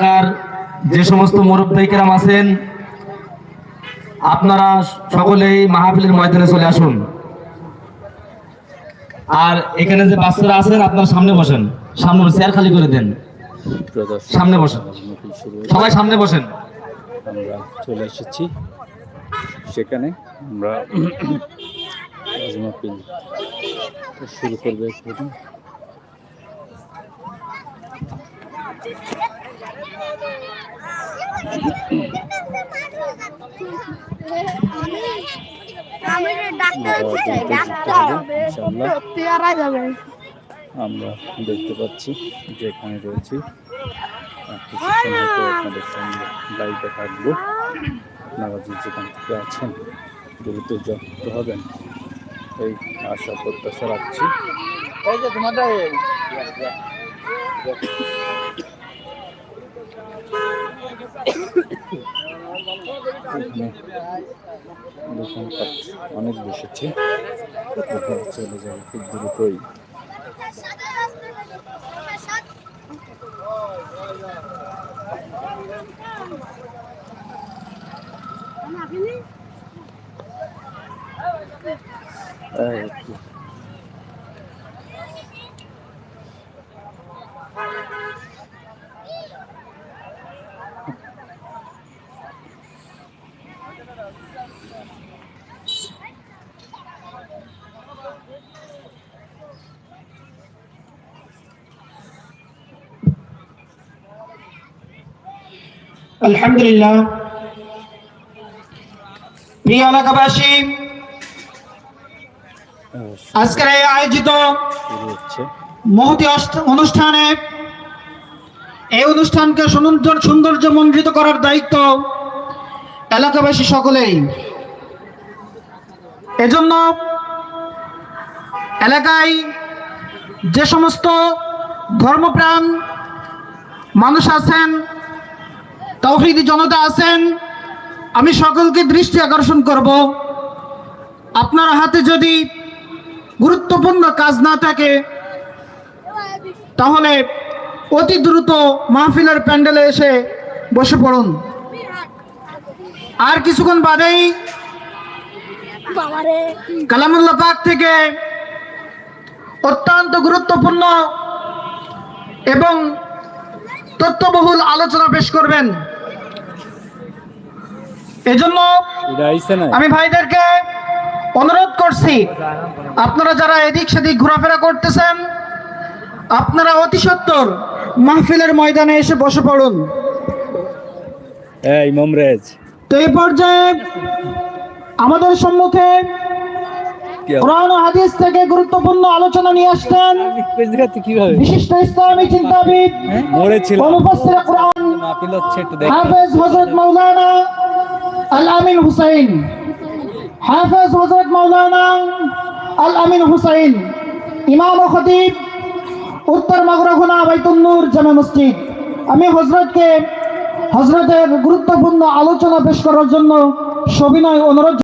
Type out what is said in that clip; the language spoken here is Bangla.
এলাকার যে সমস্ত মুরব্বীকেরাম আছেন, আপনারা সকলেই মাহফিলের ময়দানে চলে আসুন। আর এখানে যে বাচ্চারা আছেন, আপনারা সামনে বসেন। সামনে চেয়ার খালি করে দেন। সামনে বসেন। সবাই সামনে বসেন। আমরা চলে এসেছি। সেখানে আমরা শুরু করবে একটু আমি যে ডাক্তার আমরা হতে চাই, দেখতে ডাক্তার হবে, হবে। ইনশাআল্লাহ। সত্যি হারা যাবে। আমরা দেখতে পাচ্ছি যে এখানে রয়েছি। পর আপনাদের সঙ্গে লাইভে থাকব আপনারা যে যেখান থেকে আছেন দ্রুত যুক্ত হবেন। এই আশা প্রত্যাশা রাখছি। এখানে দোকানপাট অনেক বসেছে। চলে যাবে খুব দ্রুতই। এই আলহামদুলিল্লাহ। প্রিয় এলাকাবাসী, আজকের এই আয়োজিত মহতি অনুষ্ঠানে এই অনুষ্ঠানকে সুন্দর সৌন্দর্য মণ্ডিত করার দায়িত্ব এলাকাবাসী সকলেই। এজন্য এলাকায় যে সমস্ত ধর্মপ্রাণ মানুষ আছেন, তৌহিদি জনতা আছেন, আমি সকলকে দৃষ্টি আকর্ষণ করব। আপনার হাতে যদি গুরুত্বপূর্ণ কাজ না থাকে, তাহলে অতি দ্রুত মাহফিলের প্যান্ডেলে এসে বসে পড়ুন। আর কিছুক্ষণ বাদেই বাবারে। কালামুল্লাহ পাক থেকে অত্যন্ত গুরুত্বপূর্ণ এবং তথ্যবহুল আলোচনা পেশ করবেন। এজন্য আমি ভাইদেরকে অনুরোধ করছি আপনারা যারা এদিক সেদিক ঘোরাফেরা করতেছেন আপনারা অতি সত্তর মাহফিলের ময়দানে এসে বসে পড়ুন। এই মমরেজ তো এই পর্যায়ে আমাদের সম্মুখে? কোরআন হাদিস থেকে গুরুত্বপূর্ণ আলোচনা নিয়ে আসতেন বিশিষ্ট ইসলামী চিন্তাবিদ মরেছিল কোরআন মাহফিল হচ্ছে একটু দেখ। হাফেজ হজরত মাওলানা আল আমিন হুসাইন। হাফেজ হজরত মাওলানা আল আমিন হুসাইন ইমাম ও খতিব উত্তর মাগরাখোনা বাইতুল নূর জামে মসজিদ। আমি হজরতকে হজরতের গুরুত্বপূর্ণ আলোচনা পেশ করার জন্য সবিনয় অনুরোধ